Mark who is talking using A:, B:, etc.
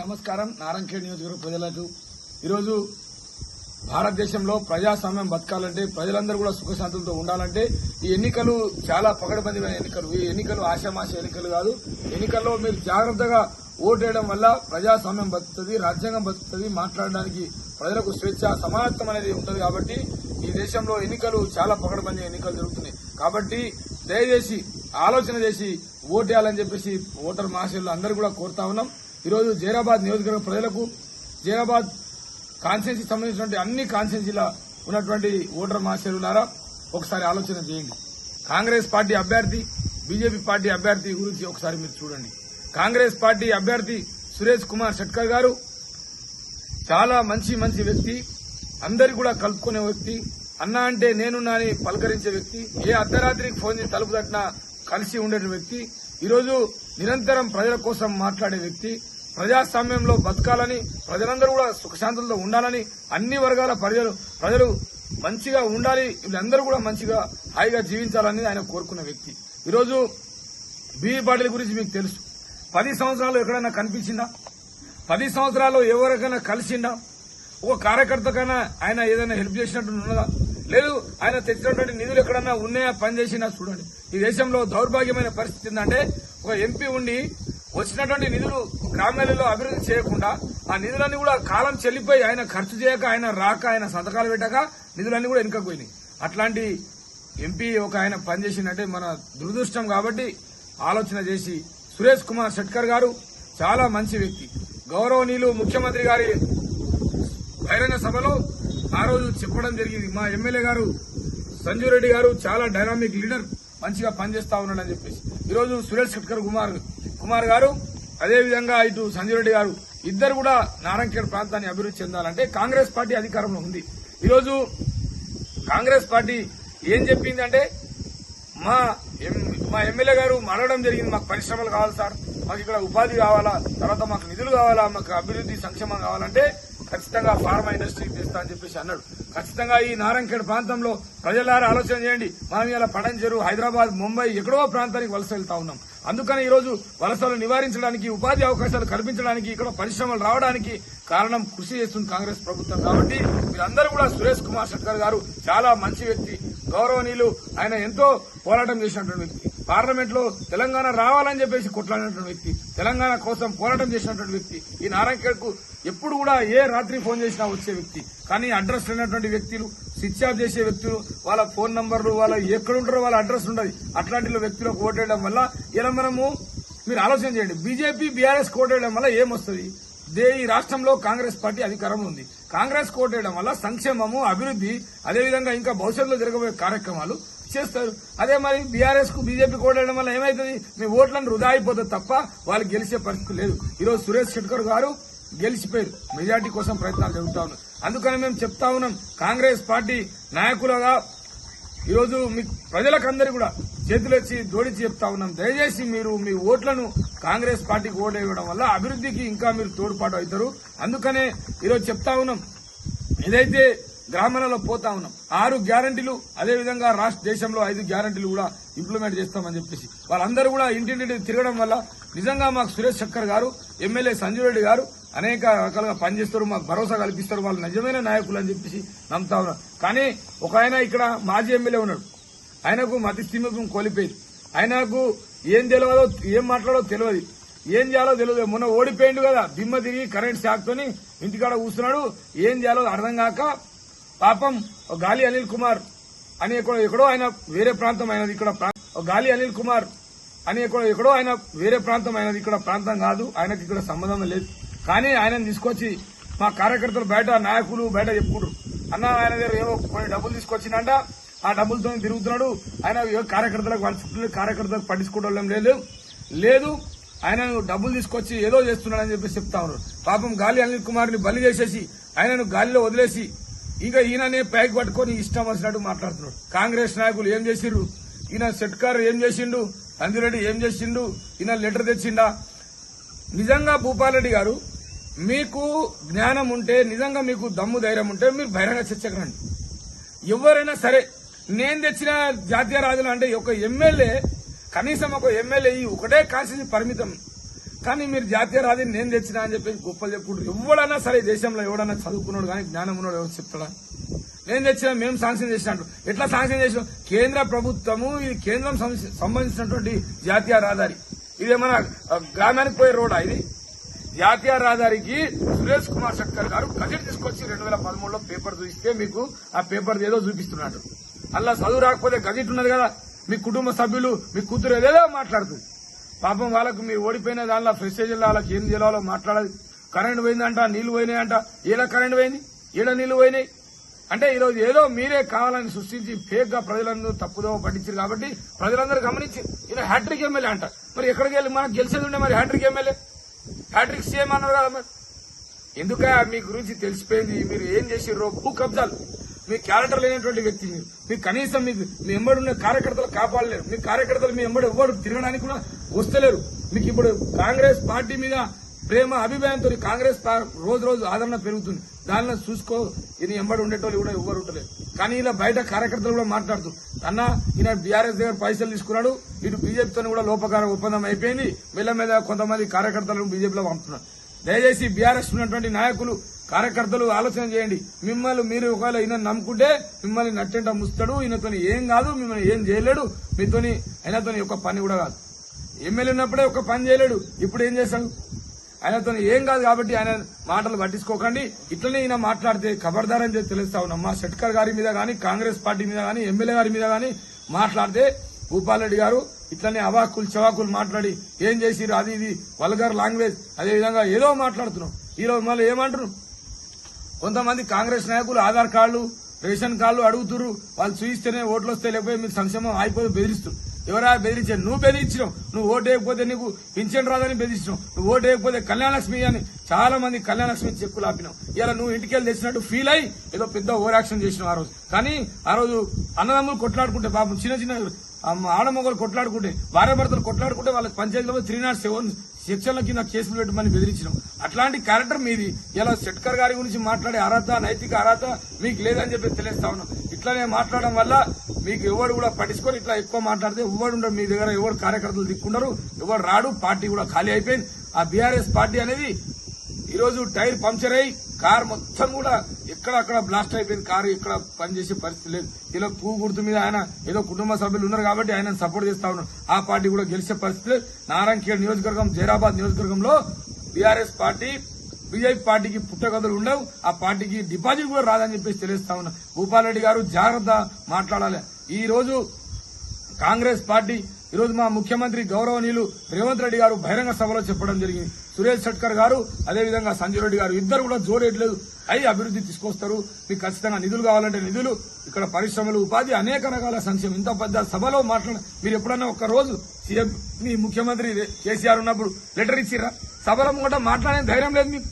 A: నమస్కారం. నారాయణఖేడ్ నియోజకవర్గ ప్రజలకు. ఈరోజు భారతదేశంలో ప్రజాస్వామ్యం బతకాలంటే ప్రజలందరూ కూడా సుఖశాంతులతో ఉండాలంటే ఈ ఎన్నికలు చాలా పగడబందిమైన ఎన్నికలు. ఈ ఎన్నికలు ఆశామాష ఎన్నికలు కాదు. ఎన్నికల్లో మీరు జాగ్రత్తగా ఓటేయడం వల్ల ప్రజాస్వామ్యం బతుకుతుంది రాజ్యాంగం బతుకుతుంది మాట్లాడడానికి ప్రజలకు స్వేచ్ఛ సమానత్వం అనేది ఉంటుంది కాబట్టి ఈ దేశంలో ఎన్నికలు చాలా పగడబందీ ఎన్నికలు జరుగుతున్నాయి. కాబట్టి దయచేసి ఆలోచన చేసి ఓటేయాలని చెప్పేసి ఓటర్ మహాశయులు అందరూ కూడా కోరుతా ఉన్నాం. ఈరోజు జైరాబాద్ నియోజకవర్గ ప్రజలకు జైరాబాద్ కాన్స్టిట్యూన్సీ సంబంధించినటువంటి అన్ని కాన్స్టిట్యూన్సీల ఉన్నటువంటి ఓటర్ మహాశయులారా ఒకసారి ఆలోచన చేయండి. కాంగ్రెస్ పార్టీ అభ్యర్థి బీజేపీ పార్టీ అభ్యర్థి గురించి ఒకసారి మీరు చూడండి. కాంగ్రెస్ పార్టీ అభ్యర్థి సురేష్ కుమార్ షట్కర్ గారు చాలా మంచి మంచి వ్యక్తి. అందరి కూడా కలుపుకునే వ్యక్తి. అన్న అంటే నేనున్నా అని పలకరించే వ్యక్తి. ఏ అర్ధరాత్రికి ఫోన్ చేసి తలుపు తట్టినా కలిసి ఉండే వ్యక్తి. ఈరోజు నిరంతరం ప్రజల కోసం మాట్లాడే వ్యక్తి. ప్రజాస్వామ్యంలో బతకాలని ప్రజలందరూ కూడా సుఖశాంతులతో ఉండాలని అన్ని వర్గాల ప్రజలు ప్రజలు మంచిగా ఉండాలి వీళ్ళందరూ కూడా మంచిగా హాయిగా జీవించాలని ఆయన కోరుకున్న వ్యక్తి. ఈరోజు బీవీ పాటిల్ గురించి మీకు తెలుసు. పది సంవత్సరాలు ఎక్కడైనా కనిపించిందా? పది సంవత్సరాలు ఎవరికైనా కలిసిందా? ఒక కార్యకర్తకైనా ఆయన ఏదైనా హెల్ప్ చేసినట్టు ఉన్నదా? లేదు ఆయన తెచ్చినటువంటి నిధులు ఎక్కడన్నా ఉన్నాయా? పనిచేసినా చూడండి. ఈ దేశంలో దౌర్భాగ్యమైన పరిస్థితి ఏంటంటే ఒక ఎంపీ ఉండి వచ్చినటువంటి నిధులు గ్రామాలలో అభివృద్ధి చేయకుండా ఆ నిధులన్నీ కూడా కాలం చెల్లిపోయి ఆయన ఖర్చు చేయక ఆయన రాక ఆయన సంతకాలు పెట్టాక నిధులన్నీ కూడా వెనుకకు పోయినాయి. అట్లాంటి ఎంపీ ఒక ఆయన పనిచేసిందంటే మన దురదృష్టం కాబట్టి ఆలోచన చేసి సురేష్ కుమార్ షట్కర్ గారు చాలా మంచి వ్యక్తి. గౌరవనీయులు ముఖ్యమంత్రి గారి బహిరంగ సభలో ఆ రోజు చెప్పడం జరిగింది. మా ఎమ్మెల్యే గారు సంజీవ్ రెడ్డి గారు చాలా డైనామిక్ లీడర్ మంచిగా పనిచేస్తా ఉన్నాడని చెప్పేసి. ఈరోజు సురేష్ షట్కర్ కుమార్ కుమార్ గారు అదేవిధంగా ఇటు సంజీవ్ రెడ్డి గారు ఇద్దరు కూడా నారాయణఖేడ్ ప్రాంతాన్ని అభివృద్ధి చెందాలంటే కాంగ్రెస్ పార్టీ అధికారంలో ఉంది. ఈరోజు కాంగ్రెస్ పార్టీ ఏం చెప్పింది అంటే మా ఎం- మా ఎమ్మెల్యే గారు అడగడం జరిగింది మాకు పరిశ్రమలు కావాలి సార్ మాకు ఇక్కడ ఉపాధి కావాలా తర్వాత మాకు నిధులు కావాలా మాకు అభివృద్ధి సంక్షేమం కావాలంటే ఖచ్చితంగా ఫార్మా ఇండస్ట్రీకి తెస్తా అని చెప్పేసి అన్నాడు. ఖచ్చితంగా ఈ నారాయణఖేడ్ ప్రాంతంలో ప్రజలారా ఆలోచన చేయండి. మనం ఇలా పడంచెరు హైదరాబాద్ ముంబై ఎక్కడో ప్రాంతానికి వలస వెళ్తా ఉన్నాం. అందుకని ఈరోజు వలసలు నివారించడానికి ఉపాధి అవకాశాలు కల్పించడానికి ఇక్కడ పరిశ్రమలు రావడానికి కారణం కృషి చేస్తుంది కాంగ్రెస్ ప్రభుత్వం కాబట్టి మీరందరూ కూడా సురేష్ కుమార్ షట్కర్ గారు చాలా మంచి వ్యక్తి గౌరవనీయులు. ఆయన ఎంతో పోరాటం చేసినటువంటి వ్యక్తి. పార్లమెంట్లో తెలంగాణ రావాలని చెప్పేసి కొట్లాడినటువంటి వ్యక్తి తెలంగాణ కోసం పోరాటం చేసినటువంటి వ్యక్తి ఈ నారాయణఖేడ్కు ఎప్పుడు కూడా ఏ రాత్రి ఫోన్ చేసినా వచ్చే వ్యక్తి కానీ అడ్రస్ లేనటువంటి వ్యక్తులు స్విచ్ ఆఫ్ చేసే వ్యక్తులు వాళ్ళ ఫోన్ నంబర్లు వాళ్ళ ఎక్కడుంటారో వాళ్ళ అడ్రస్ ఉండదు. అట్లాంటి వ్యక్తులకు ఓటేయడం వల్ల ఇలా మనము మీరు ఆలోచన చేయండి బీజేపీ బీఆర్ఎస్ కోటేయడం వల్ల ఏమొస్తుంది? దే ఈ రాష్ట్రంలో కాంగ్రెస్ పార్టీ అధికారం ఉంది. కాంగ్రెస్ కోటేయడం వల్ల సంక్షేమము అభివృద్ధి అదేవిధంగా ఇంకా భవిష్యత్తులో జరగబోయే కార్యక్రమాలు చేస్తారు. అదే మరి బీఆర్ఎస్కు బీజేపీ కోటేయడం వల్ల ఏమైతుంది? మీ ఓట్లను వృధా అయిపోతుంది తప్ప వాళ్ళు గెలిచే పరిస్థితి లేదు. ఈరోజు సురేష్ శెట్కర్ గారు గెలిచిపోయారు. మెజార్టీ కోసం ప్రయత్నాలు జరుగుతా ఉన్నాయి. అందుకని మేము చెప్తా ఉన్నాం. కాంగ్రెస్ పార్టీ నాయకులుగా ఈరోజు మీ ప్రజలకందరూ కూడా చేతులెచ్చి జోడించి చెప్తా ఉన్నాం. దయచేసి మీరు మీ ఓట్లను కాంగ్రెస్ పార్టీకి ఓటేయడం వల్ల అభివృద్ధికి ఇంకా మీరు తోడ్పాటు అవుతారు. అందుకనే ఈరోజు చెప్తా ఉన్నాం. ఏదైతే గ్రామాలలో పోతా ఉన్నాం ఆరు గ్యారంటీలు అదేవిధంగా రాష్ట్ర దేశంలో ఐదు గ్యారంటీలు కూడా ఇంప్లిమెంట్ చేస్తామని చెప్పేసి వాళ్ళందరూ కూడా ఇంటింటి తిరగడం వల్ల నిజంగా మాకు సురేష్ చక్కర్ గారు ఎమ్మెల్యే సంజయ్ రెడ్డి గారు అనేక రకాలుగా పనిచేస్తారు మాకు భరోసా కల్పిస్తారు వాళ్ళు నిజమైన నాయకులు అని చెప్పేసి నమ్ముతా ఉన్నారు. కానీ ఒక ఆయన ఇక్కడ మాజీ ఎమ్మెల్యే ఉన్నాడు. ఆయనకు మతి కోల్పోయింది. ఆయనకు ఏం తెలియదో ఏం మాట్లాడో తెలియదు. ఏం చేయాలో తెలియదు. మొన్న ఓడిపోయిండు కదా దిమ్మ తిరిగి కరెంట్ షాక్తోని ఇంటికాడ కూర్చున్నాడు. ఏం చేయాలో అర్థం కాక పాపం గాలి అనిల్ కుమార్ అని ఎక్కడో ఎక్కడో ఆయన వేరే ప్రాంతం అయినది ఇక్కడ ప్రా- గాలి అనిల్ కుమార్ అని ఎక్కడో ఎక్కడో ఆయన వేరే ప్రాంతం అయినది ఇక్కడ ప్రాంతం కాదు. ఆయనకి ఇక్కడ సంబంధం లేదు. కానీ ఆయనను తీసుకొచ్చి మా కార్యకర్తలు బయట నాయకులు బయట చెప్పుకుంటారు. అన్న ఆయన దగ్గర ఏవో కొన్ని డబ్బులు తీసుకొచ్చిందంట ఆ డబ్బులతో తిరుగుతున్నాడు. ఆయన కార్యకర్తలకు వాళ్ళ కార్యకర్తలకు పట్టించుకోవడం లేదు. లేదు. ఆయన డబ్బులు తీసుకొచ్చి ఏదో చేస్తున్నాడని చెప్పి చెప్తా ఉన్నారు. పాపం గాలి అనిల్ కుమార్ని బలి చేసేసి ఆయనను గాలిలో వదిలేసి ఇంకా ఈయననే పైకి పట్టుకొని ఇష్టం వచ్చినట్టు మాట్లాడుతున్నాడు. కాంగ్రెస్ నాయకులు ఏం చేసిండ్రు? ఈయన సెట్కార్ ఏం చేసిండు? అంజిరెడ్డి ఏం చేసిండు? ఈయన లెటర్ తెచ్చిండా? నిజంగా భూపాల్ రెడ్డి గారు మీకు జ్ఞానం ఉంటే నిజంగా మీకు దమ్ము ధైర్యం ఉంటే మీరు బహిరంగ చర్చకు రండి ఎవరైనా సరే నేను తెచ్చిన జాతీయ రాజులు అంటే ఒక ఎమ్మెల్యే కనీసం ఒక ఎమ్మెల్యే ఈ ఒకటే కాన్స్టిట్యూన్సీ పరిమితం. కానీ మీరు జాతీయ రాజుని నేను తెచ్చినా అని చెప్పి గొప్పలు చెప్పుకుంటారు. ఎవడన్నా సరే దేశంలో ఎవడన్నా చదువుకున్నాడు కానీ జ్ఞానం ఉన్నాడు ఎవరు చెప్తాడా? నేను తెచ్చినా మేము శాంక్షన్ చేసినట్టు ఎట్లా శాంక్షన్ చేసినాం? కేంద్ర ప్రభుత్వము ఇది కేంద్రం సంబంధించి- సంబంధించినటువంటి జాతీయ రహదారి. ఇదేమన్నా గ్రామానికి పోయే రోడా ఇది? జాతీయ రహదారికి సురేష్ కుమార్ శక్కర్ గారు గజెట్ తీసుకొచ్చి రెండు వేల పదమూడులో పేపర్ చూపిస్తే మీకు ఆ పేపర్ ఏదో చూపిస్తున్నాడు. అలా చదువు రాకపోతే గజెట్ ఉన్నది కదా. మీ కుటుంబ సభ్యులు మీ కూతురు ఏదేదో మాట్లాడుతుంది పాపం వాళ్ళకు మీరు ఓడిపోయిన దానిలో ప్రెస్టేజ్లో వాళ్ళకి ఏం చేయాలో మాట్లాడదు. కరెంట్ పోయిందంట నీళ్ళు పోయినాయంట. ఏలా కరెంట్ పోయింది ఏడ నీళ్ళు పోయినాయి. అంటే ఈరోజు ఏదో మీరే కావాలని సృష్టించి ఫేక్గా ప్రజలందరూ తప్పుదో పట్టించారు కాబట్టి ప్రజలందరూ గమనించి ఈయన హ్యాట్రిక్ ఎమ్మెల్యే అంట. మరి ఎక్కడికి వెళ్ళి? మనకు గెలిచేది ఉండే మరి హ్యాట్రిక్ ఎమ్మెల్యే. హ్యాట్రిక్ చేయమన్నారు కదా మరి. ఎందుక మీ గురించి తెలిసిపోయింది? మీరు ఏం చేసిర్రో? భూ కబ్జాలు. మీ క్యారెక్టర్ లేనటువంటి వ్యక్తి మీరు. మీకు కనీసం మీకు మీ ఎంబడున్న కార్యకర్తలు కాపాడలేరు. మీ కార్యకర్తలు మీ ఎంబడి ఎవ్వరు తిరగడానికి కూడా వస్తలేరు. మీకు ఇప్పుడు కాంగ్రెస్ పార్టీ మీద ప్రేమ అభిప్రాయంతో కాంగ్రెస్ రోజు రోజు ఆదరణ పెరుగుతుంది. దానిలో చూసుకో ఈయన ఎంబడి ఉండేటోళ్ళు కూడా ఎవ్వరు ఉండలేదు. కానీ ఇలా బయట కార్యకర్తలు కూడా మాట్లాడుతూ అన్న ఈయన బీఆర్ఎస్ దగ్గర పైసలు తీసుకున్నాడు ఇటు బీజేపీతో కూడా లోపకార ఒప్పందం అయిపోయింది వీళ్ళ మీద కొంతమంది కార్యకర్తలను బీజేపీలో పంపుతున్నారు. దయచేసి బీఆర్ఎస్ ఉన్నటువంటి నాయకులు కార్యకర్తలు ఆలోచన చేయండి. మిమ్మల్ని మీరు ఒకవేళ ఈయన నమ్ముకుంటే మిమ్మల్ని నట్టంట ముస్తాడు ఈయనతో ఏం కాదు మిమ్మల్ని ఏం చేయలేడు మీతోని ఆయనతో ఒక పని కూడా కాదు. ఎమ్మెల్యే ఉన్నప్పుడే ఒక పని చేయలేడు ఇప్పుడు ఏం చేశాడు ఆయనతో ఏం కాదు కాబట్టి ఆయన మాటలు పట్టించుకోకండి. ఇట్లనే ఈయన మాట్లాడితే ఖబర్దారని చెప్పి తెలుస్తా ఉన్నాం మా షట్కర్ గారి మీద కానీ కాంగ్రెస్ పార్టీ మీద కానీ ఎమ్మెల్యే గారి మీద కానీ మాట్లాడితే భూపాల్ రెడ్డి గారు ఇట్లనే అవాకులు చవాకులు మాట్లాడి ఏం చేసిరు అది ఇది వల్గర్ లాంగ్వేజ్. అదేవిధంగా ఏదో మాట్లాడుతున్నాం. ఈరోజు మళ్ళీ ఏమంటారు? కొంతమంది కాంగ్రెస్ నాయకులు ఆధార్ కార్డులు రేషన్ కార్డులు అడుగుతుర్రు. వాళ్ళు చూయిస్తేనే ఓట్లు వస్తే లేకపోతే మీరు సంక్షేమం అయిపోయి బెదిరిస్తున్నారు ఎవరా బెదిరించారు? నువ్వు బెదిరించినావు. నువ్వు ఓటు వేయకపోతే నీకు పింఛన్ రాదని బెదిరించినావు. నువ్వు ఓటు వేయకపోతే కళ్యాణలక్ష్మి అని చాలా మంది కళ్యాణలక్ష్మి చెక్కులు ఆపినావు. ఇలా నువ్వు ఇంటికి వెళ్ళి తెచ్చినట్టు ఫీల్ అయ్యి ఏదో పెద్ద ఓవర్ యాక్షన్ చేసినావు ఆ రోజు. కానీ ఆ రోజు అన్నదమ్ములు కొట్లాడుకుంటే పాపం చిన్న చిన్న ఆడమొగలు కొట్లాడుకుంటే భార్య భర్తలు కొట్లాడుకుంటే వాళ్ళకి పంచాయతీలో త్రీ నాట్ సెవెన్ సెక్షన్ల కింద కేసులు పెట్టమని బెదిరించినాం. అట్లాంటి క్యారెక్టర్ మీది. ఇలా షట్కర్ గారి గురించి మాట్లాడే అర్హత నైతిక అర్హత మీకు లేదని చెప్పి తెలియస్తా ఉన్నాం. ఇట్లానే మాట్లాడడం వల్ల మీకు ఎవరు కూడా పట్టించుకొని ఇట్లా ఎక్కువ మాట్లాడితే ఎవరు ఉండరు మీ దగ్గర ఎవరు కార్యకర్తలు దిక్కుండరు ఎవరు రాడు పార్టీ కూడా ఖాళీ అయిపోయింది. ఆ బీఆర్ఎస్ పార్టీ అనేది ఈరోజు టైర్ పంక్చర్ అయ్యి కార్ మొత్తం కూడా ఎక్కడక్కడ బ్లాస్ట్ అయిపోయింది. కారు ఎక్కడ పనిచేసే పరిస్థితి లేదు. ఇలా పువ్వు గుర్తు మీద ఆయన ఏదో కుటుంబ సభ్యులు ఉన్నారు కాబట్టి ఆయన సపోర్ట్ చేస్తా ఉన్నారు ఆ పార్టీ కూడా గెలిచే పరిస్థితి లేదు. నారాయణఖేడ్ నియోజకవర్గం జైరాబాద్ నియోజకవర్గంలో బీఆర్ఎస్ పార్టీ బీజేపీ పార్టీకి పుట్టగదులు ఉండవు. ఆ పార్టీకి డిపాజిట్ కూడా రాదని చెప్పేసి తెలియస్తా ఉన్నా. భూపాల్ రెడ్డి గారు జాగ్రత్త మాట్లాడాలి. ఈ రోజు కాంగ్రెస్ పార్టీ ఈరోజు మా ముఖ్యమంత్రి గౌరవనీయులు రేవంత్ రెడ్డి గారు బహిరంగ సభలో చెప్పడం జరిగింది. సురేష్ షట్కర్ గారు అదేవిధంగా సంజయ్ రెడ్డి గారు ఇద్దరు కూడా జోడేట్లేదు. అవి అభివృద్ధి తీసుకొస్తారు. మీకు ఖచ్చితంగా నిధులు కావాలంటే నిధులు ఇక్కడ పరిశ్రమలు ఉపాధి అనేక రకాల సంక్షేమం. ఇంత పెద్ద సభలో మాట్లాడ మీరు ఎప్పుడన్నా ఒక్క రోజు సీఎం మీ ముఖ్యమంత్రి కేసీఆర్ ఉన్నప్పుడు లెటర్ ఇచ్చిరా సభలో కూడా మాట్లాడే ధైర్యం లేదు మీకు.